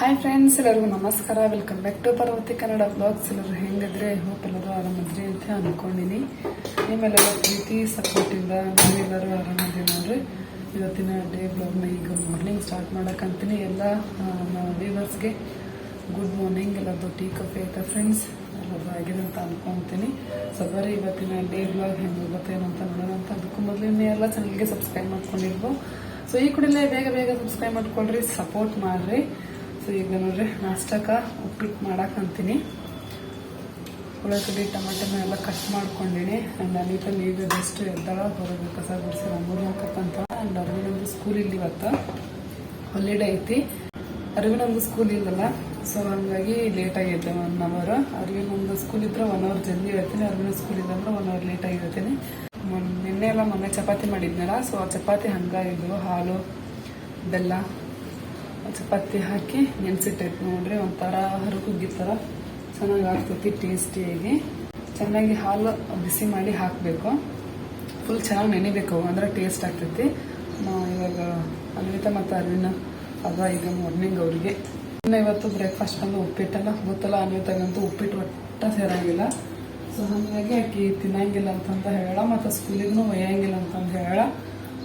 Hi friends ಎಲ್ಲರಿಗೂ ನಮಸ್ಕಾರ. Welcome back to Parvati Kannada blogs ಎಲ್ಲರೂ ಹೆಂಗಿದ್ರೆ? ಹೋಪ್ ಎಲ್ಲರೂ ಆರಾಮದ್ರಿ ಅಂತ ಅಂದ್ಕೊಂಡಿನಿ ನಿಮ್ಮೆಲ್ಲರ ಪ್ರೀತಿ ಸಪೋರ್ಟಿಂದ ನಾವೆಲ್ಲರೂ ಆರಾಮದ್ರಿ ನೋಡ್ರಿ. ಇವತ್ತಿನ ಡೇ ಬ್ಲಾಗ್ನ ಈಗ ಮಾರ್ನಿಂಗ್ ಸ್ಟಾರ್ಟ್ ಮಾಡಕ್ಕಂತೀನಿ ಎಲ್ಲ ವ್ಯೂವರ್ಸ್ಗೆ ಗುಡ್ ಮಾರ್ನಿಂಗ್ ಎಲ್ಲರದ್ದು ಟೀ ಕಾಫಿ ಆಯ್ತಾ ಫ್ರೆಂಡ್ಸ್ ಎಲ್ಲರೂ ಆಗಿದೆ ಅಂತ ಅಂದ್ಕೊತೀನಿ ಸೊ ಬರೀ ಇವತ್ತಿನ ಡೇ ಬ್ಲಾಗ್ ಹೆಂಗೆ ಅಂತ ನೋಡೋಣ ಅಂತ. ಅದಕ್ಕೂ ಮೊದಲು ಎಲ್ಲ ಚಾನಲ್ಗೆ ಸಬ್ಸ್ಕ್ರೈಬ್ ಮಾಡ್ಕೊಂಡಿರ್ಬೋದು ಸೊ ಈ ಕೂಡಲೇ ಬೇಗ ಬೇಗ ಸಬ್ಸ್ಕ್ರೈಬ್ ಮಾಡ್ಕೊಳ್ರಿ ಸಪೋರ್ಟ್ ಮಾಡ್ರಿ. ಸೊ, ಈಗ ನೋಡ್ರಿ, ನಾಷ್ಟಕ್ಕೆ ಉಪ್ಪಿಟ್ಟು ಮಾಡಕ್ಕಂತೀನಿ ಉಳ್ಳಾಗಡ್ಡಿ ಟಮಾಟನ ಎಲ್ಲ ಕಟ್ ಮಾಡ್ಕೊಂಡಿನಿ. ಆ್ಯಂಡ್ ಅನಿತಾ ಈಗ ಜಸ್ಟ್ ಎದ್ದಾಳ ಹೊರಗೆ ಕಸ ಗುಡಿಸಿ ರಂಗೋಲಿ ಹಾಕಕ್ಕಂತ ಆ್ಯಂಡ್ ಅರವಿನಂದು ಸ್ಕೂಲ್ ಇಲ್ಲಿ ಇವತ್ತು. ಹಾಲಿಡೇ ಐತಿ. ಅರವಿನಂದು ಸ್ಕೂಲ್ ಇಲ್ಲಲ್ಲ. ಸೊ ಹಂಗಾಗಿ ಲೇಟ್ ಆಗೈತೆ ಒನ್ ಅವರ್ ಅರವಿನಂದು ಸ್ಕೂಲ್ ಇದ್ರೆ ಒನ್ ಅವರ್ ಜಲ್ದಿ ಹೇಳ್ತೀನಿ. ಅರವಿನ ಸ್ಕೂಲ್ ಇಲ್ಲ ಅಂದ್ರೆ ಒನ್ ಅವರ್ ಲೇಟ್ ಆಗಿರ್ತೀನಿ ನಿನ್ನೆ ಎಲ್ಲ ಮೊನ್ನೆ ಚಪಾತಿ ಮಾಡಿದ್ನಲ್ಲ ಸೊ ಆ ಚಪಾತಿ ಹಂಗಾಗಿದ್ವು ಹಾಲು, ಬೆಲ್ಲ ಚಪಾತಿ ಹಾಕಿ ನೆನೆಸಿಟ್ಟೈತೆ ನೋಡ್ರಿ, ಒಂಥರ ಹರಕುಗ್ಗಿ ಥರ ಚೆನ್ನಾಗಿ ಆಗ್ತೈತಿ ಟೇಸ್ಟಿಯಾಗಿ ಚೆನ್ನಾಗಿ ಹಾಲು ಬಿಸಿ ಮಾಡಿ ಹಾಕಬೇಕು. ಫುಲ್ ಚೆನ್ನಾಗಿ ನೆನಿಬೇಕು, ಅಂದ್ರೆ ಟೇಸ್ಟ್ ಆಗ್ತೈತಿ. ಇವಾಗ ಅನ್ವಿತಾ ಮತ್ತು ಅರವಿನ, ಅದ ಈಗ ಮಾರ್ನಿಂಗ್ ಅವ್ರಿಗೆ. ಇನ್ನು ಇವತ್ತು ಬ್ರೇಕ್ಫಾಸ್ಟ್ ಅಂದ್ರೆ ಉಪ್ಪಿಟ್ಟಲ್ಲ, ಗೊತ್ತಲ್ಲ ಅನ್ವಿತಾಗಂತೂ ಉಪ್ಪಿಟ್ಟು ಒಟ್ಟ ಸೇರಂಗಿಲ್ಲ. ಸೊ ಹಾಗಾಗಿ ಅಕ್ಕಿ ತಿನ್ನಂಗಿಲ್ಲ ಅಂತಂತ ಹೇಳ, ಮತ್ತು ಸ್ಕೂಲಿಗೂ ಒಯ್ಯಂಗಿಲ್ಲ ಅಂತಂದು ಹೇಳ.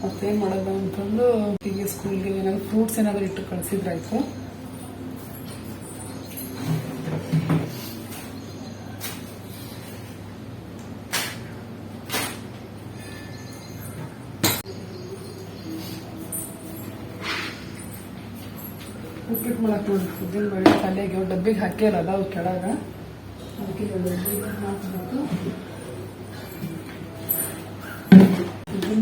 ಮತ್ತೇನು ಮಾಡೋದು ಅಂತಂದು ಹೀಗೆ ಸ್ಕೂಲ್ಗೆ ಏನಾದ್ರು ಫ್ರೂಟ್ಸ್ ಏನಾದ್ರು ಇಟ್ಟು ಕಳಿಸಿದ್ರಾಯ್ತು. ಉಪ್ಪಿಟ್ಟು ಮಾಡಕ್ಕೆ ನೋಡಿ ಉದ್ದಿನ ಬೇಳೆ ತಲೆಗೆ ಡಬ್ಬಿಗೆ ಹಾಕಿರಲ್ಲ ಅವು ಕೆಳಗ. ಅದಕ್ಕೆ ಡಬ್ಬಿಗೆ ಹಾಕಬೇಕು ಉದ್ದಿನ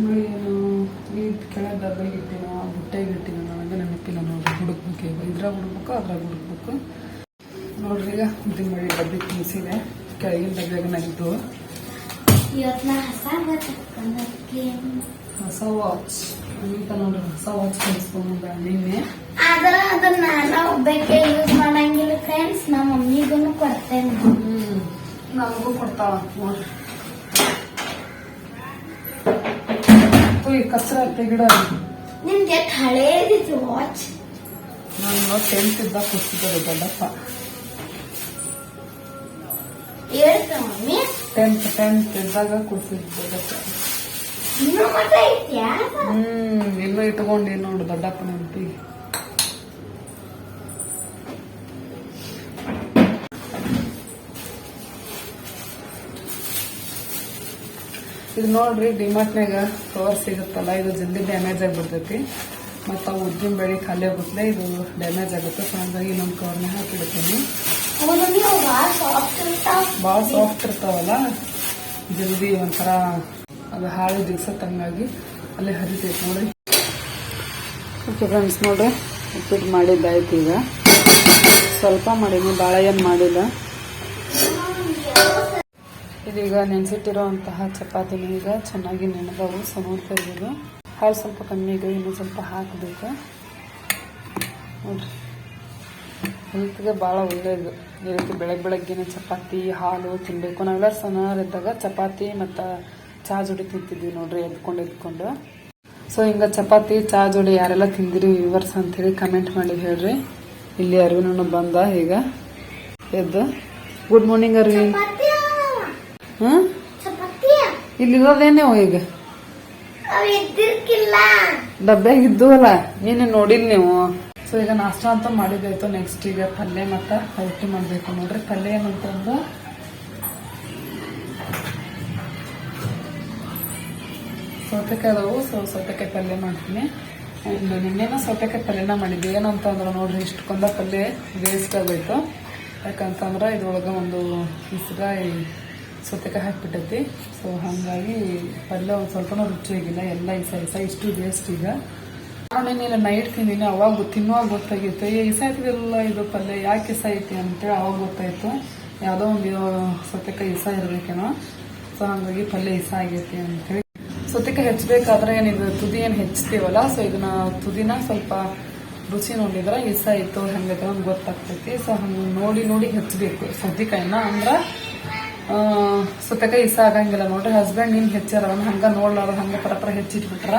ಕೆಳಗೆ ಡಬ್ಬಿಗೆ ಇಟ್ಟಿನ ಬುಟ್ಟೆಗೆ ಇಟ್ಟಿನ ನನಗೆ ನೆನಪಿಲ್ಲ ನೋಡಿ ಹುಡುಕ್ಬೇಕು ಇದ್ರಾಗ ಹುಡುಕ್ಬೇಕು ಅದ್ರಾಗ ಹುಡುಕ್ಬೇಕು. ನೋಡ್ರಿ ಈಗ ಉದ್ದಿನ ಮಾಡಿ ಡಬ್ಬಿ ತಿನ್ಸಿದೆ. ಕೆಳಗಿನ ಡಬ್ಬಿಯಾಗ ನಗಿದ್ದು ಇವತ್ತು ನಾ ಹೊಸ ವಾಚ್ ಅಂತ ನೋಡ್ರಿ ಹೊಸ ವಾಚ್ ಕಳಿಸ್ಕೊಂಡ್ಬಂದ ನಿನ್ನೆ. ಆದ್ರ ಅದನ್ನ ನಾನು ಒಬ್ಬಕ್ಕೆ ಯೂಸ್ ಮಾಡಂಗಿಲ್ಲ ಫ್ರೆಂಡ್ಸ್ ನಮ್ಮ ಮಮ್ಮಿಗೂ ಕೊಡ್ತೇನೆ. ಹ್ಮ್ ನಮಗೂ ಕೊಡ್ತಾವ ನೋಡ್ರಿ. ಈ ಕಸರ ತೆಗಿಡ ನಿಮ್ಗೆ ಹಳೇದಿತ್ತು ವಾಚ್ ನಾನು ಟೆಂತ್ ಇದ್ದಾಗ ಕೊಡ್ತಿದ್ದಾರೆ ದೊಡ್ಡಪ್ಪ ಹೇಳ್ತ ಮಮ್ಮಿ. ಟೆಂತ್ ಟೆಂತ್ ಇದ್ದಾಗ ಕೊಡ್ತಿದ್ದ ದೊಡ್ಡಪ್ಪ ಇನ್ನೂ ಮಟ್ಟ ಐತ್ಯಾ? ಹ್ಮ್ ಇನ್ನೂ ಇಟ್ಕೊಂಡಿ ನೋಡು ದೊಡ್ಡಪ್ಪ ನೆನಪಿ ಇದು ನೋಡ್ರಿ ಡಿಮಾರ್ಟ್ನಾಗ ಕವರ್ ಸಿಗುತ್ತಲ್ಲ ಇದು ಜಲ್ದಿ ಡ್ಯಾಮೇಜ್ ಆಗಿಬಿಡ್ತೈತಿ. ಮತ್ತು ಅವು ಉದ್ದಿನ ಬೇಳೆ ಖಾಲಿ ಆಗುತ್ತೆ ಇದು ಡ್ಯಾಮೇಜ್ ಆಗುತ್ತೆ. ಸೊ ಹಂಗಾಗಿ ಇನ್ನೊಂದು ಕವರ್ನ ಹಾಕಿಡ್ತೀನಿ. ಸಾಫ್ಟ್ ಭಾಳ ಸಾಫ್ಟ್ ಇರ್ತಾವಲ್ಲ? ಜಲ್ದಿ ಒಂಥರ ಅದು ಹಾಳು ದಿವಸ ತಂಗಾಗಿ ಅಲ್ಲಿ ಹರಿತೈತೆ ನೋಡಿ ಓಕೆ ಫ್ರೆಂಡ್ಸ್ ನೋಡ್ರಿ ಉಪ್ಪಿಟ್ಟು ಮಾಡಿದ್ದಾಯ್ತು ಈಗ. ಸ್ವಲ್ಪ ಮಾಡೀನಿ ಭಾಳ ಏನು ಮಾಡಿಲ್ಲ. ಇದೀಗ ನೆನೆಸಿಟ್ಟಿರೋಂತಹ ಚಪಾತಿನ ಈಗ ಚೆನ್ನಾಗಿ ನೆನೆದವು ಸೊ ಇದು ಹಾಲು ಸ್ವಲ್ಪ ಕಮ್ಮಿ ಇದೆ ಇನ್ನೂ ಸ್ವಲ್ಪ ಹಾಕಬೇಕು. ನೋಡ್ರಿ. ಹೆಲ್ತ್ಗೆ ಭಾಳ ಒಳ್ಳೆಯದು ಈ ರೀತಿ ಬೆಳಗ್ಗೆ ಬೆಳಗ್ಗೆನೆ ಚಪಾತಿ, ಹಾಲು ತಿನ್ನಬೇಕು ನಾವೆಲ್ಲ ಸಣ್ಣವರಿದ್ದಾಗ ಚಪಾತಿ ಮತ್ತು ಚಹಾ ಜೋಡಿ ತಿಂತಿದ್ವಿ ನೋಡ್ರಿ, ಎದ್ಕೊಂಡು ಎದ್ಕೊಂಡು. ಸೊ ಹಿಂಗೆ ಚಪಾತಿ, ಚಾ ಜೋಡಿ ಯಾರೆಲ್ಲ ತಿಂದಿರಿ ವಿವರ್ಸ್ ಅಂತೇಳಿ ಕಮೆಂಟ್ ಮಾಡಿ ಹೇಳ್ರಿ. ಇಲ್ಲಿ ಅರವಿನ ಬಂದ ಈಗ. ಎದ್ದು. Good morning Arvind. ಹಾಂ ಇಲ್ಲಿ ಇರೋದೇನೆ ಈಗ. ಡಬ್ಬೆ ಇದ್ದು ಅಲ್ಲ ಇದ್ದುವಲ್ಲ ನೀನು ನೋಡಿಲ್ ನೀವು. ಸೊ ಈಗ ನಾಷ್ಟ ಅಂತ ಮಾಡಿದಾಯ್ತು. ನೆಕ್ಸ್ಟ್ ಈಗ ಪಲ್ಯ ಮತ್ತು ರೊಟ್ಟಿ ಮಾಡಬೇಕು ನೋಡ್ರಿ. ಪಲ್ಯ ಏನಂತಂದು ಸೌತೆಕಾಯಿ ಅದಾವು. ಸೊ ಸೌತೆಕಾಯಿ ಪಲ್ಯ ಮಾಡ್ತೀನಿ. ಆ್ಯಂಡ್ ನಿನ್ನೆನ ಸೌತೆಕಾಯಿ ಪಲ್ಯನ ಮಾಡಿದ್ದೆ. ಏನಂತಂದ್ರೆ ನೋಡ್ರಿ ಇಷ್ಟಕ್ಕೊಂದ ಪಲ್ಯ ವೇಸ್ಟ್ ಆಗೋಯ್ತು. ಯಾಕಂತಂದ್ರೆ ಇದ್ರೊಳಗೆ ಒಂದು ಈ ಸೌತೆಕಾಯಿ ಹಾಕ್ಬಿಟ್ಟೈತಿ. ಸೊ ಹಾಗಾಗಿ ಪಲ್ಯ ಒಂದು ಸ್ವಲ್ಪನೂ ರುಚಿಯಾಗಿಲ್ಲ ಎಲ್ಲ ಇಸ ಇಸ ಇಷ್ಟು ವೇಸ್ಟ್ ಈಗ. ಆಮೇಲೆ ನೈಟ್ ತಿಂದಿನಿ. ಅವಾಗ ತಿನ್ನುವಾಗ ಗೊತ್ತಾಗಿತ್ತು. ಏ ಇಸ ಐತಿದೆಲ್ಲ ಇದು ಪಲ್ಯ, ಯಾಕೆ ಇಸ ಐತಿ ಅಂತೇಳಿ ಅವಾಗ ಗೊತ್ತಾಯ್ತು. ಯಾವುದೋ ಒಂದು ಸೌತೆಕಾಯಿ ಇಸ ಇರಬೇಕೇನೋ. ಸೊ ಹಾಗಾಗಿ ಪಲ್ಯ ಇಸ ಆಗೈತಿ ಅಂತೇಳಿ ಸೌತೆಕಾಯಿ ಹೆಚ್ಚಬೇಕಾದ್ರೆ ಏನಿದು ತುದಿ ಏನು ಹೆಚ್ಚುತ್ತೀವಲ್ಲ ಸೊ ಇದನ್ನ ತುದಿನ ಸ್ವಲ್ಪ ರುಚಿ ನೋಡಿದ್ರೆ ಇಸ ಇತ್ತು, ಹೆಂಗೈತೆ ಅಂತ ಗೊತ್ತಾಗ್ತೈತಿ. ಸೊ ಹಂಗೆ ನೋಡಿ ನೋಡಿ ಹೆಚ್ಚಬೇಕು ಸೌತೆಕಾಯಿನ. ಅಂದ್ರೆ ಸೌತೆಕಾಯಿ ಇಸ ಆಗಂಗಿಲ್ಲ ನೋಡ್ರಿ. ಹಸ್ಬೆಂಡ್ ನಿನ್ ಹೆಚ್ಚಾರ ಅವ್ನ ಹಂಗ ನೋಡ್ಲಾರ ಹಂಗ ಪರಪರ ಹೆಚ್ಚಿಟ್ಬಿಟ್ರ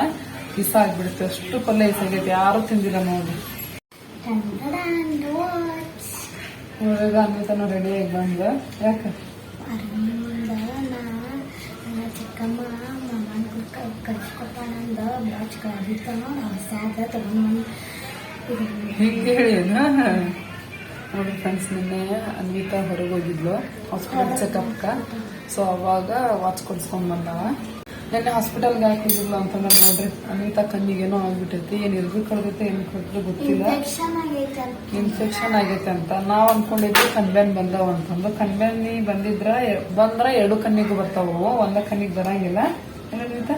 ಇಸ ಆಗ್ಬಿಡುತ್ತೆ ಅಷ್ಟು ಪಲ್ಯ ಇಸ ಆಗೈತಿ ಯಾರು ತಿಂದಿಲ್ಲ ನೋಡ್ರಿ. ಇವಾಗ ಅನ್ವಿತಾನು ರೆಡಿ ಆಗಿ ಬಂದ. ಯಾಕೆ? ಚಿಕ್ಕಮ್ಮ ಮಮ್ಮನ ಕಳ್ಸ್ಕೊಟ್ಟಾನಂದ ವಾಚ್ ಕಳ್ದಿತ್ತ ಹೊಸಾದ ತಗೊಂಡು ಹಿಂಗೆ ಹೇಳಿ ನೋಡಿ ಫ್ರೆಂಡ್ಸ್ ನಿನ್ನೆ ಅನ್ವಿತಾ ಹೊರಗೆ ಹೋಗಿದ್ಲು ಹಾಸ್ಪಿಟಲ್ ಚೆಕಪ್ಗೆ ಸೊ ಅವಾಗ ವಾಚ್ ಕೊಡ್ಸ್ಕೊಂಡ್ ಬಂದವ. ನಿನ್ನೆ ಹಾಸ್ಪಿಟಲ್ಗೆ ಹಾಕಿದ್ರಲ್ಲ ಅಂತಂದ್ರೆ ನೋಡ್ರಿ ಅನ್ವಿತಾ ಕಣ್ಣಿಗೇನೋ ಆಗ್ಬಿಟ್ಟೈತಿ ಏನು ಇರ್ಬೇಕು ಕಳ್ದೈತೆ ಏನು ಕೊಟ್ಟರು ಗೊತ್ತಿಲ್ಲ. ಇನ್ಫೆಕ್ಷನ್ ಆಗೈತೆ ಅಂತ. ನಾವು ಅನ್ಕೊಂಡಿದ್ವಿ ಕಣ್ಬೇನ್ ಬಂದವ ಅಂತಂದು ಕಣ್ಬೇನಿ ಬಂದಿದ್ರ ಬಂದ್ರ ಎರಡು ಕಣ್ಣಿಗೂ ಬರ್ತಾವು ಒಂದ ಕಣ್ಣಿಗೆ ಬರಂಗಿಲ್ಲ. ಏನಿತಾ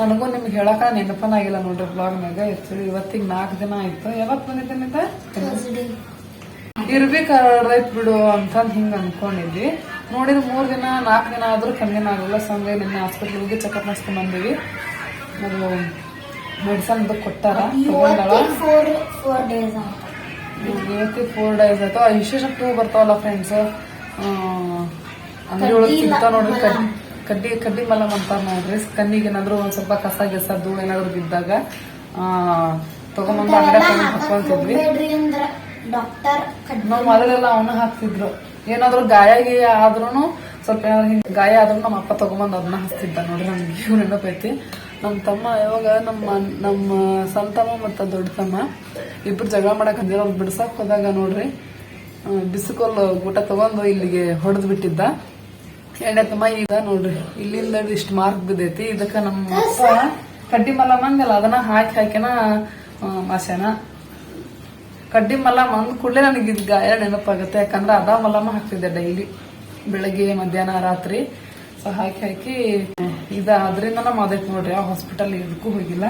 ನನಗೂ ನಿಮ್ಗೆ ಹೇಳಕ ನೆನಪನಾಗಿಲ್ಲ ನೋಡ್ರಿ ಬ್ಲಾಗ್ನಾಗ ಆ್ಯಕ್ಚುಲಿ ಇವತ್ತಿಗೆ ನಾಲ್ಕು ದಿನ ಆಯ್ತು. ಯಾವತ್ತು ಬಂದಿದ್ದೆ ಥರ್ಸ್ಡೇ ಬಿಡು ಅಂತಂದು ಹಿಂಗ ಅನ್ಕೊಂಡಿದ್ವಿ. ನೋಡಿದ್ರೆ ಮೂರ್ ದಿನ ನಾಲ್ಕು ದಿನ ಆದ್ರೂ ಕಣ್ಣಿನ ಆಗಲ್ಲ. ಸಂಜೆ ಹಂಗಾಗಿ ನಿನ್ನೆ ಹಾಸ್ಪಿಟ್ಲ್ ಹೋಗಿ ಚೆಕಪ್ ಮಾಡಿಸ್ಕೊಂಡ್ ಬಂದಿವಿ. ಅದು ಮೆಡಿಸನ್ ಕೊಟ್ಟಾರ ಅಂತ ಇವತ್ತಿ ಫೋರ್ ಡೇಸ್ ಆಯ್ತು. ಆ ವಿಶೇಷ ಟೂ ಬರ್ತಾವಲ್ಲ ಫ್ರೆಂಡ್ಸ್ ಅಂಗಡಿ ಒಳಗೆ ಸಿಗ್ತಾವ ನೋಡ್ರಿ. ಕಡ್ಡಿ ಕಡ್ಡಿ ಕಡ್ಡಿ ಮಲಮ್ ಅಂತಾರ ನೋಡ್ರಿ. ಕಣ್ಣಿಗೆ ಏನಾದ್ರು ಒಂದ್ ಸ್ವಲ್ಪ ಕಸ ಗಿಸ ಧೂಳು ಏನಾದ್ರು ಬಿದ್ದಾಗ ಆ ತಗೊಂಬಂದು ಅಂಗಡಿ ಹಾಕೊಂತಿದ್ವಿ ಡಾಕ್ಟರ್ ಮೊದಲೆಲ್ಲ ಅವನ್ನ ಹಾಕ್ತಿದ್ರು. ಏನಾದ್ರು ಗಾಯ ಗೀಯ ಆದ್ರೂ ಸ್ವಲ್ಪ ಹಿಂಗ್ ಗಾಯ ಆದ್ರೂ ನಮ್ಮ ಅಪ್ಪ ತಗೊಂಬಂದು ಅದನ್ನ ಹಚ್ತಿದ್ದ ನೋಡ್ರಿ ನಮ್ಗೆ ಇವ್ ನೆನಪೈತಿ ನಮ್ಮ ತಮ್ಮ ಯಾವಾಗ ನಮ್ಮ ನಮ್ಮ ಸಣ್ಣ ತಮ್ಮ ಮತ್ತ ದೊಡ್ಡ ತಮ್ಮ ಇಬ್ರು ಜಗಳ ಮಾಡಕ್ ಅಂದಿರ ಅವ್ರು ಬಿಡ್ಸಕ್ ಹೋದಾಗ ನೋಡ್ರಿ ಬಿಸಿಕೋಲ್ ಊಟ ತಗೊಂಡು ಇಲ್ಲಿಗೆ ಹೊಡೆದು ಬಿಟ್ಟಿದ್ದ ಎಣ್ಣೆ ತಮ್ಮ ಈಗ ನೋಡ್ರಿ, ಇಲ್ಲಿಂದ ಇಷ್ಟು ಮಾರ್ಕ್ ಬಿದ್ದೈತಿ. ಇದಕ್ಕ ನಮ್ಮ ಅಪ್ಪ ಕಡ್ಡಿ ಮಲ ಮಂಗಲ್ಲ, ಅದನ್ನ ಹಾಕಿ ಹಾಕಿನ ಮಾಸ್ಯಾನ. ಕಡ್ಡಿ ಮಲ್ಲಮ್ಮ ಅಂದ ಕೂಡಲೇ ನನಗೆ ಇದು ಗಾಯ ನೆನಪಾಗುತ್ತೆ. ಯಾಕಂದ್ರೆ ಅದ ಮಲ್ಲಮ್ಮ ಹಾಕ್ತಿದ್ದೆ ಡೈಲಿ. ಬೆಳಗ್ಗೆ, ಮಧ್ಯಾಹ್ನ, ರಾತ್ರಿ. ಸೊ ಹಾಕಿ ಹಾಕಿ ಇದು ಅದರಿಂದ ನಮ್ಮ ಅದೈತೆ ನೋಡ್ರಿ ಯಾವ ಹಾಸ್ಪಿಟಲ್ ಇದಕ್ಕೂ ಹೋಗಿಲ್ಲ.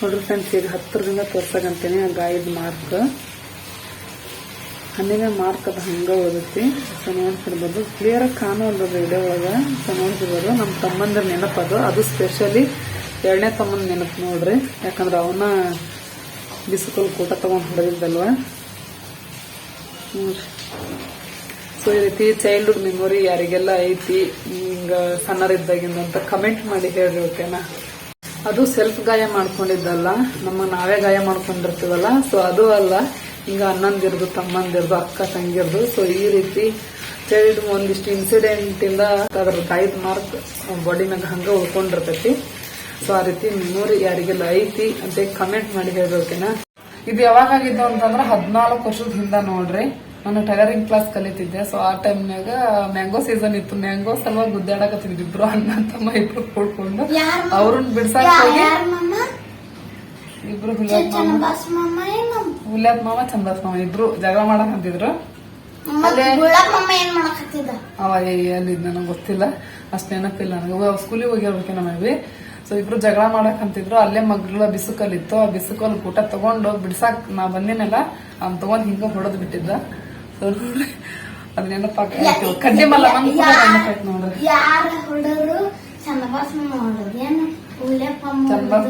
ನೋಡ್ರಿ ಫ್ರೆಂಡ್ಸ್ ಈಗ ಹತ್ತರದಿಂದ ತೋರ್ಸಕಂತೀನಿ ಆ ಗಾಯದ ಮಾರ್ಕ್ ಹಣ್ಣಿನ ಮಾರ್ಕ್ ಅದು ಹಂಗ ಓದುತ್ತೆ ಸೊ ಕ್ಲಿಯರ್ ಆಗಿ ಕಾಣೋಲ್ಲ ವಿಡಿಯೋ ಒಳಗ. ಸೊ ನಮ್ಮ ತಮ್ಮಂದ್ರ ನೆನಪದು. ಅದು ಸ್ಪೆಷಲಿ ಎರಡನೇ ತಮ್ಮನ ನೆನಪು ನೋಡ್ರಿ. ಯಾಕಂದ್ರೆ ಅವನ ಬಿಸಿಕಲ್ ಕೂಟ ತಗೊಂಡು ಹೊಡೆದಿದ್ದಲ್ವ ಸೊ ಈ ರೀತಿ ಚೈಲ್ಡ್ಹುಡ್ ಮೆಮೊರಿ ಯಾರಿಗೆಲ್ಲ ಐತಿ ಹಿಂಗ ಸಣ್ಣರಿದ್ದಾಗಿಂದ ಅಂತ ಕಮೆಂಟ್ ಮಾಡಿ ಹೇಳ್ರಿ ಓಕೆನಾ ಅದು ಸೆಲ್ಫ್ ಗಾಯ ಮಾಡ್ಕೊಂಡಿದ್ದಲ್ಲ, ನಮ್ಮ ನಾವೇ ಗಾಯ ಮಾಡ್ಕೊಂಡಿರ್ತೀವಲ್ಲ ಸೊ ಅದು ಅಲ್ಲ ಹಿಂಗ ಅಣ್ಣಂದಿರ್ದು, ತಮ್ಮಂದಿರ್ದು, ಅಕ್ಕ ತಂಗಿರ್ದು ಸೊ ಈ ರೀತಿ ಚೈಲ್ಡ್ ಒಂದಿಷ್ಟು ಇನ್ಸಿಡೆಂಟ್ ಇಂದ ಅದ್ರ ತಾಯಿದ ಮಾರ್ಕ್ ಬಾಡಿ ಮ್ಯಾಗ ಹಂಗ ಉಳ್ಕೊಂಡಿರ್ತೈತಿ. ಸೊ ಆ ರೀತಿ ಮೆಮೊರಿ ಯಾರಿಗೆಲ್ಲ ಐತಿ ಅಂತ ಕಮೆಂಟ್ ಮಾಡಿ ಹೇಳ್ಬೇಕೇನ ಇದು ಯಾವಾಗ ಆಗಿದ್ದು ಅಂತಂದ್ರೆ ಹದಿನಾಲ್ಕು ವರ್ಷದ ಹಿಂದೆ ನೋಡ್ರಿ. ನಾನು ಟೈಲರಿಂಗ್ ಕ್ಲಾಸ್ ಕಲಿತಿದ್ದೆ. ಸೊ ಆ ಟೈಮ್ನಾಗ ಮ್ಯಾಂಗೋ ಸೀಸನ್ ಇತ್ತು. ಮ್ಯಾಂಗೋ ಸಲುವಾಗಿ ಗುದ್ದಾಡಕತ್ತಿದ್ರು ಇಬ್ರು ಅಣ್ಣ ತಮ್ಮ ಇಬ್ರು ಕೂಡ್ಕೊಂಡು. ಅವ್ರನ್ನ ಬಿಡ್ಸಾಕ್ ಹೋಗಿ ಇಬ್ರು ಹುಲಿಯಾತ್ ಮಾಮ. ಹುಲಿಯಾತ್ ಚಂದಾಸ್ ಮಾಮ ಇಬ್ರು ಜಗಳ ಮಾಡಕ್ ಅಂತಿದ್ರು ಅವ ಎಲ್ಲಿದ್ ನನಗೆ ಗೊತ್ತಿಲ್ಲ. ಅಷ್ಟ್ ನೆನಪಿಲ್ಲ ನನಗೆ. ಸ್ಕೂಲಿಗೆ ಹೋಗಿರ್ಬೇಕೇನ ಮೇ ಬಿ ಸೊ ಇಬ್ರು ಜಗಳ ಮಾಡಕಂತಿದ್ರು ಅಲ್ಲೇ ಮಗ್ಳ ಬಿಸುಕಲ್ಲಿತ್ತು. ಆ ಬಿಸುಕಲ್ ಊಟ ತಗೊಂಡು ಬಿಡ್ಸಾಕ್ ನಾ ಬಂದಿನಲ್ಲ ಅವ್ನ್ ತಗೊಂಡ್ ಹಿಂಗ ಹೊಡೆದ್ ಬಿಟ್ಟಿದ್ದ. ಸೊ ನೋಡ್ರಿ ಅದ್ ನೆನಪಾಕ ಕಡ್ಡಿ ಮಲ್ಲ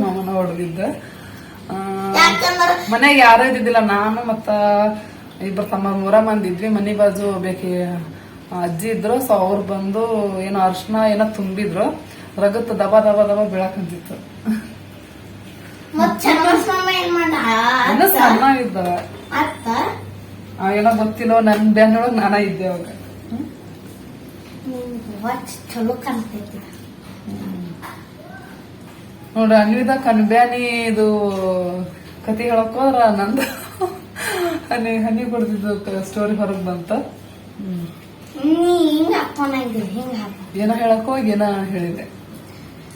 ಮಾಮನ ಹೊಡೆದಿದ್ದ. ಮನೆಗೆ ಯಾರು ಇದ್ದಿದ್ದಿಲ್ಲ ನಾನು ಮತ್ತ ಇಬ್ಬರು ತಮ್ಮ ಮೂರ ಮಂದಿ ಇದ್ವಿ. ಮನಿ ಬಾಜು ಬೇಕಿ ಅಜ್ಜಿ ಇದ್ರು. ಸೊ ಅವ್ರು ಬಂದು ಏನೋ ಅರ್ಶನ ಏನೋ ತುಂಬಿದ್ರು. ರಗತ್ ದಬ ದಬ ದಬ ಬೀಳಕಂತಿತ್ತು. ಅಂತಿತ್ತು ಇನ್ನು ಸಣ್ಣ ಇದ್ದ ಏನೋ ಗೊತ್ತಿಲ್ಲ ನನ್ ಬೆನ್ನೊಳಗ್ ನಾನ ಇದ್ದೆ ಅವಾಗ ಚಲೋ ಕಾಣ್ತೈತಿ. ನೋಡ್ರಿ ಅನ್ವಿದ ಕಣ್ಬ್ಯಾನಿ ಇದು ಕತಿ ಹೇಳಕ್ ಹೋದ್ರ ನಂದು ಹನಿ ಹನಿ ಬಡ್ದಿದ್ದು ಸ್ಟೋರಿ ಹೊರಗ್ ಬಂತ. ಏನೋ ಹೇಳಕ್ ಹೋಗಿ ಏನೋ ಹೇಳಿದೆ.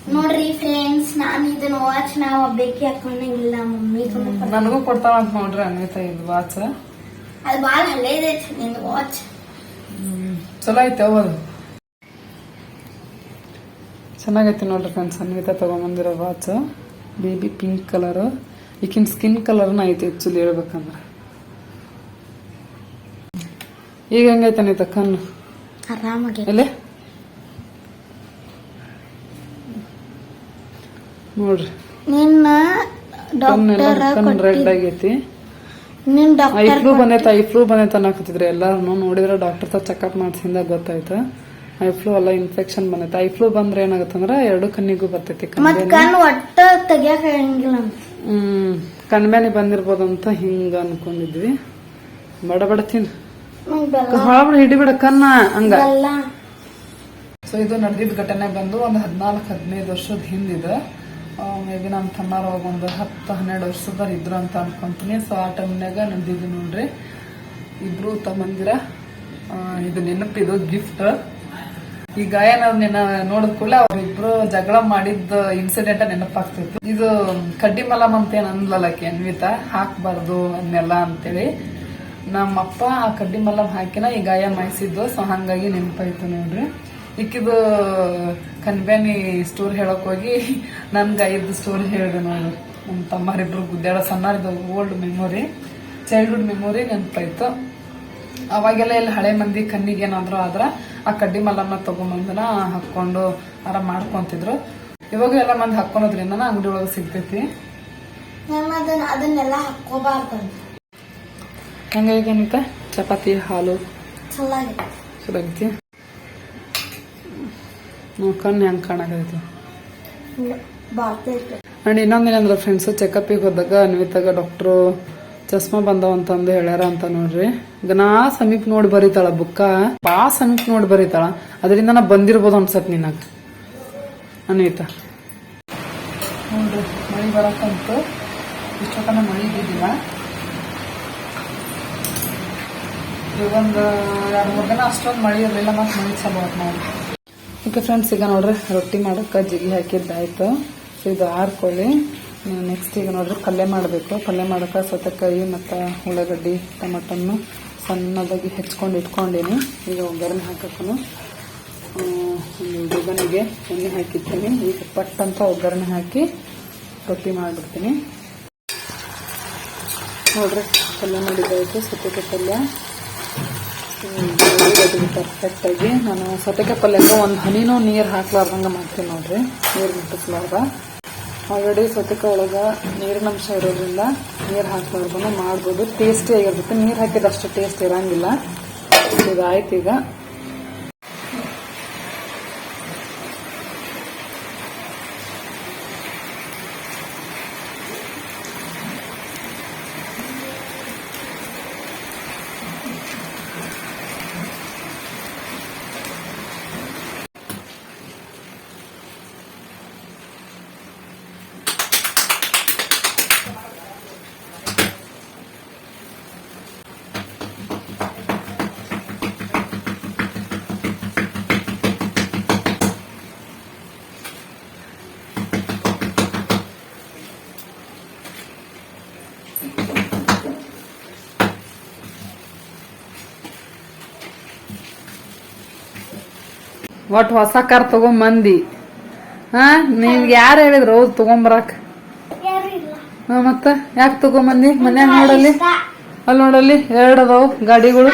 ನೋಡ್ರಿ ಫ್ರೆಂಡ್ಸ್ ನಾನ್ ಇದನ್ನ ವಾಚ್ ನಾವ್ ಒಬ್ಬಾಕಿ ಹಾಕೊಂಡಂಗಿಲ್ಲ ಮಮ್ಮಿ. ನನಗೂ ಕೊಡ್ತಾವ ಅಂತ ನೋಡ್ರಿ ಅನ್ವಿತಾ ಇದು ವಾಚ್ ಅದು ಬಾಳ ಹಳೇದೈತಿ ನಿಂದ ವಾಚ್ ಚಲೋ ಐತೆ ಅದು. ಚೆನ್ನಾಗೈತೆ ನೋಡ್ರಿ ಫ್ರೆಂಡ್ಸ್ ಅನ್ವಿತಾ ತಗೊಂಬಂದಿರೋ ವಾಚ್ ಬೇಬಿ ಪಿಂಕ್ ಕಲರ್ ಈಕಿನ ಸ್ಕಿನ್ ಕಲರ್ನ ಐತೆ ಆಕ್ಚುಲಿ ಹೇಳ್ಬೇಕಂದ್ರೆ. ಈಗ ಹೆಂಗೈತೆ ಅನಿತಾ ಕಣ್ಣು? ಆರಾಮಾಗಿ ನೋಡ್ರಿ. ನಿನ್ನ ಡಾಕ್ಟರ್ ಕಣ್ಣು ರೆಡ್ ಆಗೈತಿ. ನಿನ್ ಐ ಡಾಕ್ಟರ್ ಫ್ಲೂ ಬಂದೈತೆ ಐ ಫ್ಲೂ ಬಂದೈತೆ ಅನ್ನಕತ್ತಿದ್ರು ಎಲ್ಲಾರು ನೋಡಿದ್ರೆ ಡಾಕ್ಟರ್ ತ ಚೆಕಪ್ ಮಾಡ್ಸಿಂದ ಗೊತ್ತಾಯ್ತು. ಐ ಫ್ಲೂ ಎಲ್ಲ ಇನ್ಫೆಕ್ಷನ್ ಬಂದೈತೆ. ಐ ಫ್ಲೂ ಬಂದ್ರೆ ಏನಾಗತ್ತಂದ್ರ ಎರಡು ಕಣ್ಣಿಗೂ ಬರ್ತೈತಿ ಮತ್ ಕಣ್ಣು ಕಣ್ ಒಟ್ಟ ತೆಗಿಯಾಕ ಆಗಂಗಿಲ್ಲ ಅಂತ. ಹ್ಮ್ ಕಣ್ಮ್ಯಾನೆ ಬಂದಿರ್ಬೋದು ಅಂತ ಹಿಂಗ ಅನ್ಕೊಂಡಿದ್ವಿ. ಬಡ ಬಡ ತಿನ್. ನಂಗ್ ಬೆಲ್ಲ. ಹೊಳಬಡ ಹಿಡಿಬಿಡ ಕನ್ನ ಹಂಗ. ಬೆಲ್ಲ. ಸೊ ಇದು ನಡೆದಿದ್ದ ಘಟನೆ ಬಂದು ಒಂದು ಹದಿನಾಲ್ಕು ಹದಿನೈದು ವರ್ಷದ ಹಿಂದಿದೆ ಮೇ ಬಿ ನಮ್ಮ ತಮ್ಮಾರ ಒಂದು ಹತ್ತು, ಹನ್ನೆರಡು ವರ್ಷದವ್ರು ಇದ್ರು ಅಂತ ಅನ್ಕೊಂತೀನಿ. ಸೊ ಆ ಟೈಮ್ನಾಗ ನಡೆದಿದ್ದು ನೋಡ್ರಿ, ಇಬ್ರು ತಮ್ಮಂದಿರ ಇದು ನೆನಪಿದು ಗಿಫ್ಟ್ ಈ ಗಾಯನ ನೆನ ನೋಡಿದ ಕೂಡ ಅವ್ರಿಬ್ರು ಜಗಳ ಮಾಡಿದ್ದ ಇನ್ಸಿಡೆಂಟ್ ನೆನಪಾಗ್ತಿತ್ತು. ಇದು ಕಡ್ಡಿ ಮಲಮ್ ಅಂತ ಏನ್ ಅಂದ್ಲಲ್ಲಕ್ಕೆ ಅನ್ವಿತಾ? ಹಾಕ್ಬಾರ್ದು ಅನ್ನೆಲ್ಲ ಅಂತೇಳಿ. ನಮ್ಮಪ್ಪ ಆ ಕಡ್ಡಿ ಮಲಮ್ ಹಾಕಿನ ಈ ಗಾಯ ಮಾಯಿಸಿದ್ದು. ಸೊ ಹಂಗಾಗಿ ನೆನಪಾಯ್ತು ನೋಡ್ರಿ. ಇಕ್ಕಿದು ಕನ್ಬೇನಿ ಸ್ಟೋರ್ ಹೇಳಕ್ ಹೋಗಿ ನನ್ಗೆ ಐದು ಸ್ಟೋರಿ ಹೇಳಿದೆ ನಾನು ನಮ್ಮ ತಮ್ಮರಿಬ್ರು ಗುದ್ದಾಡೋ ಸಣ್ಣರಿದ್ದು ಓಲ್ಡ್ ಮೆಮೊರಿ ಚೈಲ್ಡ್ಹುಡ್ ಮೆಮೊರಿ ನೆನಪಾಯ್ತು. ಅವಾಗೆಲ್ಲ ಇಲ್ಲಿ ಹಳೆ ಮಂದಿ ಕಣ್ಣಿಗೆ ಏನಾದ್ರು ಆದ್ರ ಆ ಕಡ್ಡಿ ಮಲ್ಲನ್ನ ತಗೊಂಬಂದನ ಹಾಕೊಂಡು ಆರಾಮ್ ಮಾಡ್ಕೊಂತಿದ್ರು. ಇವಾಗ ಎಲ್ಲ ಮಂದಿ ಹಾಕೊಳೋದ್ರಿಂದ ಅಂಗಡಿ ಒಳಗೆ ಸಿಗ್ತೈತಿ. ನಾನು ಅದನ್ನೆಲ್ಲ ಹಾಕೋಬಾರ್ದು ಹೆಂಗೈತೆ ಚಪಾತಿ ಹಾಲು? ಚೆನ್ನಾಗಿದೆ ಚಲಾಗೈತಿ ನಾವು ಕಣ್ಣು ಹೆಂಗ್ ಕಾಣಕೈತಿ ಅಂಡ್ ಇನ್ನೊಂದೇನಂದ್ರೆ ಫ್ರೆಂಡ್ಸ್ ಚೆಕಪ್ಪಿಗೆ ಹೋದಾಗ ಅನ್ವಿತಾಗ ಡಾಕ್ಟ್ರು ಚಸ್ಮಾ ಬಂದವ ಅಂತಂದು ಹೇಳ್ಯಾರ ಅಂತ ನೋಡ್ರಿ. ನಾ ಸಮೀಪ ನೋಡಿ ಬರೀತಾಳ ಬುಕ್ಕ. ಬಾ ಸಮೀಪ ನೋಡಿ ಬರೀತಾಳ. ಅದರಿಂದ ನಾ ಬಂದಿರ್ಬೋದು ಅನ್ಸತ್ ನಿನಗ. ಅನ್ವಿತಾ. ನೋಡ್ರಿ ಮಳಿ ಬರಕ್ಕಂತು ಇಷ್ಟೊತ್ತನ ಮಳಿ ಇದ್ದಿದ್ದಿಲ್ಲ ಒಂದು ಎರಡು ಮೂರು ದಿನ ಅಷ್ಟೊಂದು ಮಳಿ ಇರಲಿಲ್ಲ ಮತ್ತೆ ಮಳಿ ಚಲೋ ನೋಡಿ ಓಕೆ ಫ್ರೆಂಡ್ಸ್ ಈಗ ನೋಡ್ರಿ, ರೊಟ್ಟಿ ಮಾಡೋಕ್ಕೆ ಜಿಗಿ ಹಾಕಿದ್ದಾಯ್ತು. ಸೊ ಇದು ಆರ್ಕೊಳ್ಳಿ. ನೆಕ್ಸ್ಟ್ ಈಗ ನೋಡ್ರಿ, ಪಲ್ಯ ಮಾಡಬೇಕು. ಪಲ್ಯ ಮಾಡಕ್ಕೆ ಸೌತೆಕಾಯಿ ಮತ್ತು ಉಳ್ಳಾಗಡ್ಡಿ ಟೊಮಟನ್ನು ಸಣ್ಣದಾಗಿ ಹೆಚ್ಕೊಂಡು ಇಟ್ಕೊಂಡೀನಿ. ಈಗ ಒಗ್ಗರಣೆ ಹಾಕಕ್ಕೂ ಒಂದು ಡಿಗನಿಗೆ ಎಣ್ಣೆ ಹಾಕಿರ್ತೀನಿ. ಈಗ ಪಟ್ಟಂತ ಒಗ್ಗರಣೆ ಹಾಕಿ ರೊಟ್ಟಿ ಮಾಡಿಬಿಡ್ತೀನಿ. ನೋಡ್ರಿ, ಪಲ್ಯ ಮಾಡಿದ್ದಾಯ್ತು, ಸೌತೆಕಾಯಿ ಪಲ್ಯ. ಪರ್ಫೆಕ್ಟಾಗಿ ನಾನು ಸೌತೆಕಾಯಿ ಪಲ್ಯಕ್ಕೆ ಒಂದು ಹನಿನೂ ನೀರು ಹಾಕ್ಲಾರ್ದಂಗೆ ಮಾಡ್ತೀನಿ ನೋಡ್ರಿ. ನೀರು ಮುಟ್ಟಿಸ್ಲಾರ್ದ. ಆಲ್ರೆಡಿ ಸೌತೆಕಾಯಿ ಒಳಗೆ ನೀರಿನ ಅಂಶ ಇರೋದ್ರಿಂದ ನೀರು ಹಾಕ್ಲಾರ್ದನ್ನು ಮಾಡ್ಬೋದು. ಟೇಸ್ಟಿ ಆಗಿರ್ತೈತೆ. ನೀರು ಹಾಕಿದ್ರೆ ಅಷ್ಟು ಟೇಸ್ಟ್ ಇರಂಗಿಲ್ಲ. ಇದಾಯ್ತು ಈಗ. ಒಟ್ಟು ಹೊಸ ಕಾರ್ ತಗೊಂಬಂದಿ. ಹಾ ನಿಮ್ಗೆ ಯಾರು ಹೇಳಿದ್ರು ಹೌದು ತಗೊಂಬರಕ್? ಹಾ ಮತ್ತ ಯಾಕೆ ತಗೊಂಬಂದಿ ಮನ್ಯಾಗ ನೋಡಲ್ಲಿ? ಅಲ್ಲಿ ನೋಡಲ್ಲಿ ಎರಡು ಅದಾವು ಗಾಡಿಗಳು.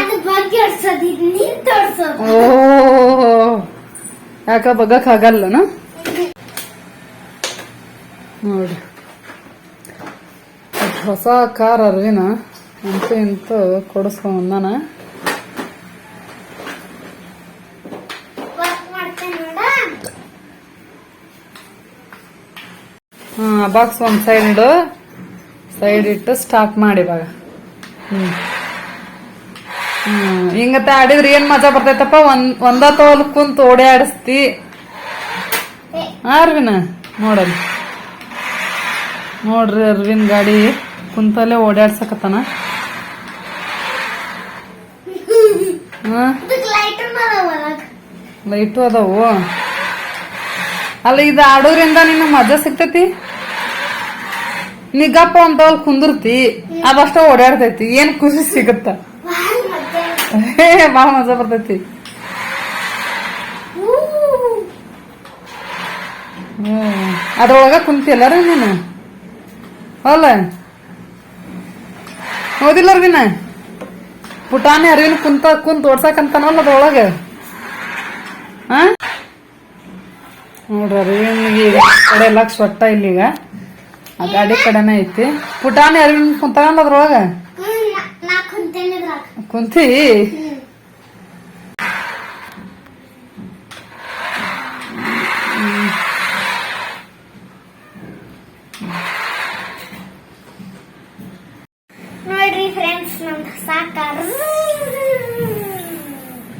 ಓ ಯಾಕ ಬಗ್ಗಕ್ ಆಗಲ್ಲನ? ನೋಡ್ರಿ ಹೊಸ ಕಾರ್ ಅರ್ವಿನ ಅಂತೂ ಇಂತೂ ಕೊಡಿಸ್ಕೊಂಬಂದಾನ ವರ್ಕ್ ಮಾಡ್ತೇನೆ ನೋಡ ಹಾ ಬಾಕ್ಸ್ ಒಂದು ಸೈಡ್ ಇಡು ಸೈಡ್ ಇಟ್ಟು ಸ್ಟಾಕ್ ಮಾಡಿ ಇವಾಗ. ಹ್ಮ್. ಹ್ಮ್ ಹಿಂಗತ್ತೆ ಆಡಿದ್ರೆ ಏನ್ ಮಜಾ ಬರ್ತೈತಪ್ಪ? ಒಂದ್ ಒಂದ ತೋಲ್ ಕುಂತ ಓಡಾಡಿಸ್ತಿ ಅರ್ವಿನ ನೋಡಲ್ಲಿ ನೋಡ್ರಿ ಅರ್ವಿನ್ ಗಾಡಿ ಕುಂತಲ್ಲೇ ಓಡಾಡ್ಸಕತ್ತನ ಲೈಟು ಅದಾವು. ಅಲ್ಲ ಇದು ಆಡೋದ್ರಿಂದ ನಿನ್ನ ಮಜಾ ಸಿಗ್ತೈತಿ? ನೀ ಗಪ್ಪ ಅಂತ ಅಲ್ಲಿ ಕುಂದಿರ್ತಿ ಅದಷ್ಟ ಓಡಾಡ್ತೈತಿ ಏನ್ ಖುಷಿ ಸಿಗುತ್ತ? ಬಹಳ ಮಜಾ. ಬರ್ತೈತಿ. ಹ್ಮ್. ಅದ್ರೊಳಗ ಕುಂತಿಯಲ್ಲ ರೀ ನೀನು? ಅಲ್ಲ? ಓದಿಲ್ಲ ನೀನ? ಪುಟಾಣಿ ಅರಿವಿನ ಕುಂತ ಕುಂತ ಓಡ್ಸಕಂತಾನಲ್ಲ ಅದ್ರೊಳಗ? ಹಾ ನೋಡ್ರಿ ಅರಿವಿನಿಗೆ ಕಡೆ ಲಕ್ಷ ಒಟ್ಟ ಇಲ್ಲೀಗ. ಆ ಗಾಡಿ ಕಡೆನೇ ಐತಿ. ಪುಟಾಣಿ ಅರಿವಿನ ಕುಂತಾನ ಅದ್ರೊಳಗ ಕುಂತಿ? ನಮ್ದು ಸಾಕಾರ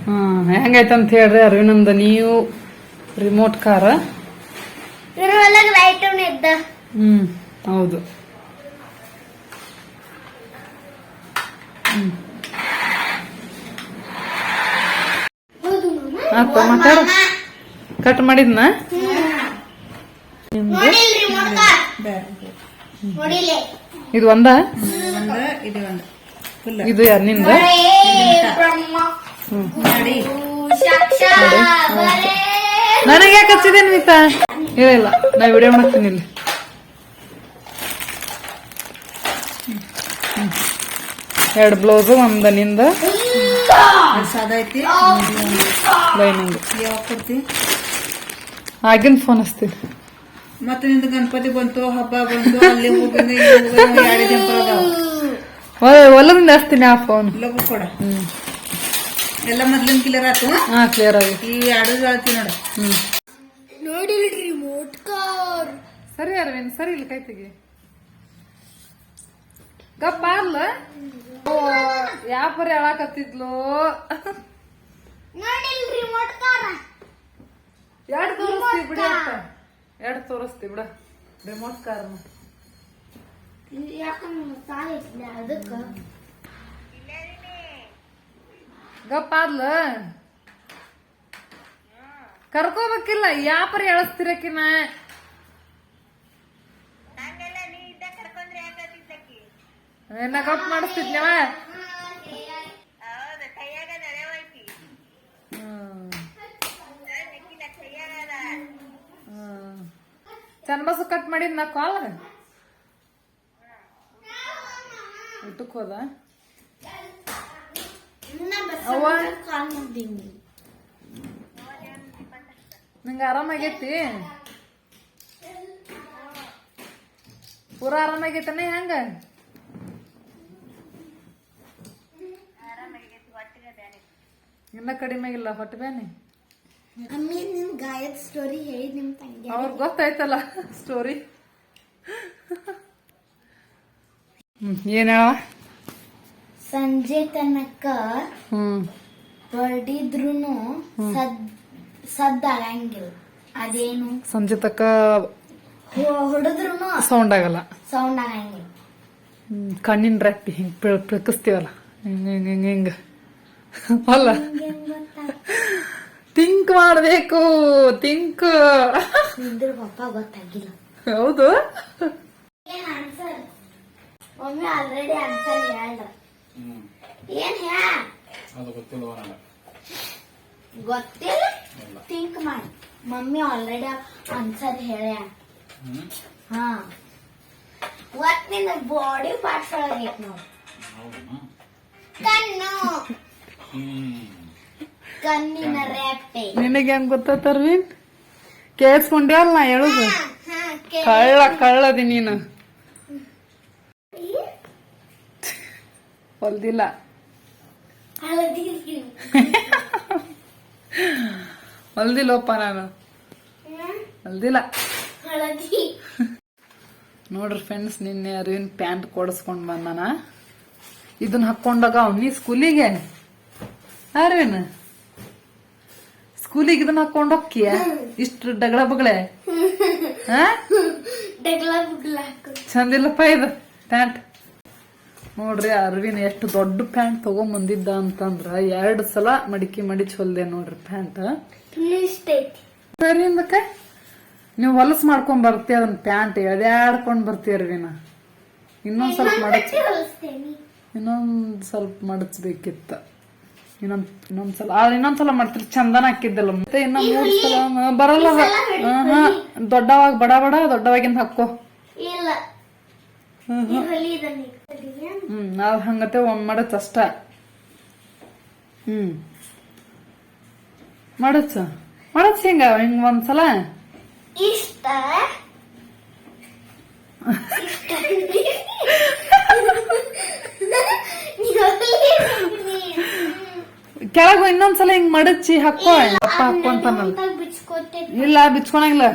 ಹ್ಮ್ ಹೆಂಗೈತಂತ ಹೇಳ್ರಿ ಅರವಿಂದ ನೀವು ರಿಮೋಟ್ ಕಾರ್ ಇದ್ದ. ಹ್ಮ್. ಹೌದು. ಆತ ಮಾತಾಡ ಕಟ್ ಮಾಡಿದ್ನ? ಇದು ಒಂದ ಇದು ಒಂದ? ಫುಲ್ ಇದು ಯಾರ್ನಿಂದ? ನನಗೆ ಯಾಕೆ ಹಚ್ಚಿದೇನು ಮಿತಾ ಇಲ್ಲ ಇಲ್ಲ. ನಾ ವಿಡಿಯೋ ಮಾಡ್ತೀನಿ ಇಲ್ಲಿ ಎರಡು ಬ್ಲೌಸು ಒಂದು ನಿಂದ. ಲೈನಿಂಗ್. ಆಗಿನ ಫೋನ್ ಹಚ್ತೀನಿ ಮತ್ತೆ ನಿಂದ ಗಣಪತಿ ಬಂತು ಹಬ್ಬ ಬಂತು ಅಲ್ಲಿ ಹೊಲದಿಂದ ಹಚ್ತೀನಿ ಆ ಫೋನ್ ಲಗು ಕೊಡ. ಎಲ್ಲ ಮೊದ್ಲಿನ ಕ್ಲಿಯರ್ ಆಯ್ತು ಹಾ ಕ್ಲಿಯರ್ ಆಗಿ. ಈ ಎರಡು ಹೇಳ್ತೀನಿ ನೋಡ. ಹ್ಮ್. ನೋಡಿ ರಿಮೋಟ್ ಕಾರ್ ಸರಿ ಅರವಿಂದ್ ಸರಿ ಇಲ್ಲಿ ಕೈ ತೆಗಿ. ಗಪ್ಪ ಅಲ್ಲ ಯಾಪರ ಪರಿ ಹೇಳಾಕತ್ತಿದ್ಲು ಎರಡ್ ತೋರಿಸ್ತಿ ಬಿಡ ಎರಡ್ ತೋರಿಸ್ತಿ ಬಿಡ ರಿಮೋಟ್ ಕಾರ್ ಗಪ್ಪ ಅಲ್ಲ ಕರ್ಕೋಬೇಕಿಲ್ಲ ಯಾಪರ ಪರಿ ಎಳಸ್ತಿರಕಿನ ಏನ ಗಪ್ ಮಾಡಿಸ್ತಿದ್ನವ ಚನ್ಬಸು ಕಟ್ ಮಾಡಿದ್ ನಾ ಕಾಲ್ ಊಟಕ್ಕೆ ಹೋದ? ನಿಂಗ ಆರಾಮಾಗೈತಿ ಪೂರಾ ಆರಾಮಾಗೈತನ ಹೆಂಗ? ಇನ್ನ ಕಡಿಮೆ ಇಲ್ಲ ಹೊಟ್ಟೆ ಬೇನೆ? ಅಮ್ಮಿ ನಿಮ್ಮ ಗಾಯದ ಸ್ಟೋರಿ ಹೇಳಿ ನಿಮ್ ತಂಗಿ ಅವ್ರಿಗೆ ಗೊತ್ತಾಯ್ತಲ್ಲ ಸ್ಟೋರಿ ಏನೋ ಸಂಜೆ ತನಕ ಹೊರಡಿದ್ರುನು ಸದ್ ಸದ್ದ ಆಗಂಗಿಲ್ಲ ಅದೇನು? ಸಂಜೆ ತನಕ ಹೊಡೆದ್ರುನು ಸೌಂಡ್ ಆಗಲ್ಲ. ಸೌಂಡ್ ಆಗಂಗಿಲ್ಲ. ಕಣ್ಣಿನ ರೆಪ್ಪಿ ಹಿಂಗ್ ಪಿಳ್ ಪಿಳಕಿಸ್ತೀವಲ್ಲ. ಹಿಂಗ ಹಿಂಗ ಹಿಂಗ. ಅಲ್ಲ. ತಿಂಕ್ ಥಿಂಕ್ ಮಾಡ್ಬೇಕು ಥಿಂಕ್ ನಿಂದ್ರ ಪಪ್ಪ ಗೊತ್ತಾಗಿಲ್ಲ. ಹೌದು. ಏನ್ ಆನ್ಸರ್ ಮಮ್ಮಿ ಆಲ್ರೆಡಿ ಆನ್ಸರ್ ಹೇಳ್ದ. ಏನ್ ಹ್ಯಾ ಅದು ಗೊತ್ತಿಲ್ಲವ ನನಗೆ. ಗೊತ್ತಿಲ್ಲ? ಥಿಂಕ್ ಮಾಡಿ. ಮಮ್ಮಿ ಆಲ್ರೆಡಿ ಆನ್ಸರ್ ಹೇಳ್ಯ? ಹಾ. ಒಟ್ ನಿನ್ನ ಬಾಡಿ ಪಾರ್ಟ್ಸ್ ಒಳಗೆ ನೋಡಿ ಹೌದಾ? ಕಣ್ಣು. ಕಣ್ಣಿನ ರೆಪ್ಪೆ ನಿನಗೆ ಹೆಂಗ್ ಗೊತ್ತಾತ ಅರವಿಂದ್ ಕೇಳಿಸ್ಕೊಂಡ್ಯಾವಲ್ಲ ನಾ ಹೇಳುದು. ಕಳ್ಳ ಕಳ್ಳದಿ ನೀನು. ಹೊಲ್ದಿಲ್ಲ. ಹೊಲ್ದಿಲ್ಲಪ್ಪ ನಾನು. ಹೊಲ್ದಿಲ್ಲ. ನೋಡ್ರಿ ಫ್ರೆಂಡ್ಸ್ ನಿನ್ನೆ ಅರವಿಂದ್ ಪ್ಯಾಂಟ್ ಕೊಡಿಸ್ಕೊಂಡ್ ಬಂದಾನ. ಇದನ್ನ ಹಾಕೊಂಡಾಗ ಅವ್ನಿ ಸ್ಕೂಲಿಗೆ ಅರವಿನ್ ಸ್ಕೂಲಿಗೆ ಇದನ್ನ ಹಾಕೊಂಡು ಹೋಗ್ತೀಯ? ಇಷ್ಟು ಡಗಳ ಬಗಳೆ? ಚಂದಿಲ್ಲಪ್ಪ ಇದು. ಪ್ಯಾಂಟ್. ನೋಡ್ರಿ ಅರವಿನ್ ಎಷ್ಟು ದೊಡ್ಡ ಪ್ಯಾಂಟ್ ತಗೊಂಡ್ ಬಂದಿದ್ದ ಅಂತಂದ್ರ ಎರಡು ಸಲ ಮಡಿಕೆ ಮಡಿ ಚೊಲ್ದೆ ನೋಡ್ರಿ ಪ್ಯಾಂಟ್. ಸರಿ ಅಂದಕ್ಕ ನೀವು ಹೊಲಸ್ ಮಾಡ್ಕೊಂಡ್ ಬರ್ತೀಯ ಅದನ್ನ ಪ್ಯಾಂಟ್ ಎಳ್ಯಾಡ್ಕೊಂಡ್ ಬರ್ತೀಯ ಅರವಿನ ಇನ್ನೊಂದ್ ಸ್ವಲ್ಪ ಮಡಚು ಇನ್ನೊಂದ್ ಸ್ವಲ್ಪ ಮಡಚ್ಬೇಕಿತ್ತ. ಇನ್ನೊಂದ್ ಇನ್ನೊಂದ್ಸಲ ಆ, ಇನ್ನೊಂದ್ಸಲ ಮಾಡ್ತೀರಿ ಚಂದನ ಹಾಕಿದ್ದಲ್ಲ ಮತ್ತೆ ಇನ್ನ ಮೂರ್ ಸಲ ಬರಲ್ಲ ದೊಡ್ಡವಾಗ ಬಡ ಬಡ ದೊಡ್ಡವಾಗಿಂದ ಹಾಕೋ? ಹ್ಮ್ ನಾವ್ ಹಂಗತೆ ಒಂದ್ ಮಾಡತ್ ಅಷ್ಟ ಹ್ಮ್ ಮಾಡತ್ಸ ಮಾಡತ್ಸ ಹಿಂಗ ಹಿಂಗ ಒಂದ್ಸಲ ಇಷ್ಟ ಕೆಳಗ ಇನ್ನೊಂದ್ಸಲ ಹಿಂಗ್ ಮಡಚಿ ಹಾಕೋ ಅಪ್ಪ ಹಾಕೊಂತಾನಲ್ಲ ಇಲ್ಲ ಬಿಚ್ಕೊಳಂಗಿಲ್ಲ.